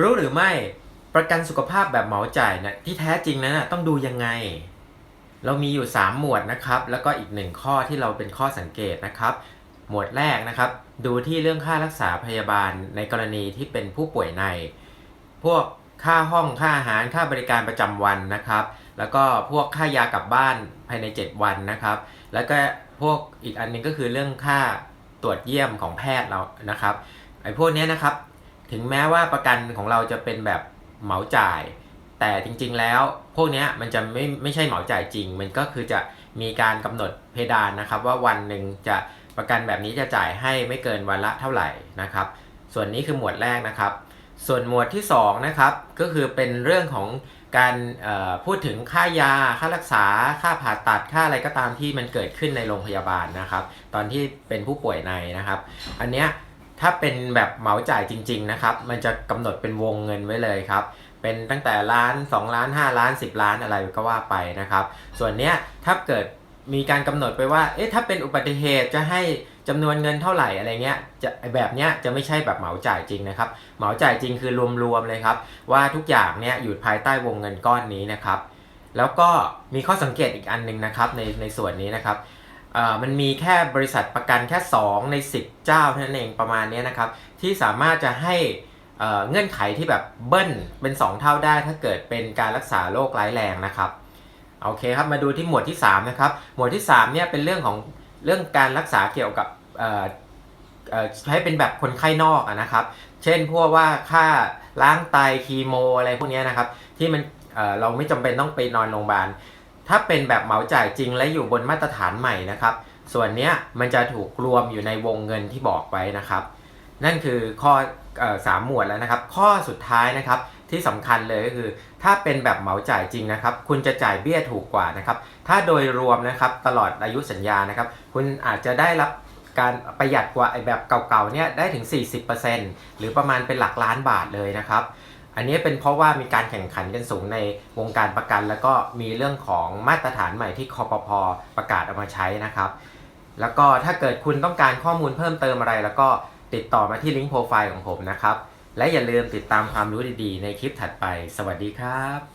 รู้หรือไม่ประกันสุขภาพแบบเหมาจ่ายนะที่แท้จริงนั้นนะต้องดูยังไง เรามีอยู่ 3 หมวดนะครับ แล้วก็อีกหนึ่งข้อที่เราเป็นข้อสังเกตนะครับ หมวดแรกนะครับ ดูที่เรื่องค่ารักษาพยาบาลในกรณีที่เป็นผู้ป่วยใน พวกค่าห้องค่าอาหารค่าบริการประจำวันนะครับ แล้วก็พวกค่ายากลับบ้านภายใน 7 วันนะครับ แล้วก็พวกอีกอันหนึงก็คือเรื่องค่าตรวจเยี่ยมของแพทย์เรานะครับไอ้พวกเนี้ยนะครับ ถึงแม้ว่าประกันของเราจะเป็นแบบเหมาจ่าย แต่จริงๆแล้วพวกนี้มันจะไม่ไม่ใช่เหมาจ่ายจริง มันก็คือจะมีการกำหนดเพดานนะครับ ว่าวันหนึ่งจะประกันแบบนี้จะจ่ายให้ไม่เกินวันละเท่าไหร่นะครับ ส่วนนี้คือหมวดแรกนะครับ ส่วนหมวดที่2นะครับก็คือเป็นเรื่องของการพูดถึงค่ายา ค่ารักษา ค่าผ่าตัด ค่าอะไรก็ตามที่มันเกิดขึ้นในโรงพยาบาลนะครับ ตอนที่เป็นผู้ป่วยในนะครับ อันเนี้ย ถ้าเป็นแบบเหมาจ่ายจริง ๆ นะครับ มันจะกำหนดเป็นวงเงินไว้เลยครับ เป็นตั้งแต่ล้าน 2 ล้าน 5 ล้าน 10 ล้านอะไรก็ว่าไปนะครับ ส่วนเนี้ยถ้าเกิดมีการกำหนดไปว่า เอ๊ะ ถ้าเป็นอุบัติเหตุจะให้จำนวนเงินเท่าไหร่อะไรเงี้ย จะแบบเนี้ยจะไม่ใช่แบบเหมาจ่ายจริงนะครับ เหมาจ่ายจริงคือรวมๆเลยครับ ว่าทุกอย่างเนี่ยอยู่ภายใต้วงเงินก้อนนี้นะครับ แล้วก็มีข้อสังเกตอีกอันหนึ่งนะครับในในส่วนนี้นะครับ มันมีแค่บริษัทประกันแค่ 2 ใน 10 เจ้าเท่านั้นเองประมาณนี้นะครับ ที่สามารถจะให้เงื่อนไขที่แบบเบิ้ลเป็น 2 เท่าได้ถ้าเกิดเป็นการรักษาโรคร้ายแรงนะครับโอเคครับมาดูที่หมวดที่ 3 นะครับ หมวดที่ 3 เนี่ยเป็นเรื่องของเรื่องการรักษาเกี่ยวกับใช้เป็นแบบคนไข้นอกอะนะครับ เช่นพวกว่าค่าล้างไตคีโมอะไรพวกนี้นะครับ ที่มันเเราไม่จำเป็นต้องไปนอนโรงพยาบาล ถ้าเป็นแบบเหมาจ่ายจริงและอยู่บนมาตรฐานใหม่นะครับ ส่วนเนี้ยมันจะถูกรวมอยู่ในวงเงินที่บอกไว้นะครับ นั่นคือข้อออสามหมวดแล้วนะครับ ข้อสุดท้ายนะครับที่สำคัญเลยก็คือ ถ้าเป็นแบบเหมาจ่ายจริงนะครับ คุณจะจ่ายเบี้ยถูกกว่านะครับ ถ้าโดยรวมนะครับตลอดอายุสัญญานะครับ คุณอาจจะได้รับการประหยัดกว่าไอ้แบบเก่าๆเนี่ยได้ถึง 40%หรือประมาณเป็นหลักล้านบาทเลยนะครับ อันนี้เป็นเพราะว่ามีการแข่งขันกันสูงในวงการประกัน แล้วก็มีเรื่องของมาตรฐานใหม่ที่คอปพประกาศเอามาใช้นะครับ แล้วก็ถ้าเกิดคุณต้องการข้อมูลเพิ่มเติมอะไร แล้วก็ติดต่อมาที่ลิงก์โปรไฟล์ของผมนะครับ และอย่าลืมติดตามความรู้ดีๆ ในคลิปถัดไป สวัสดีครับ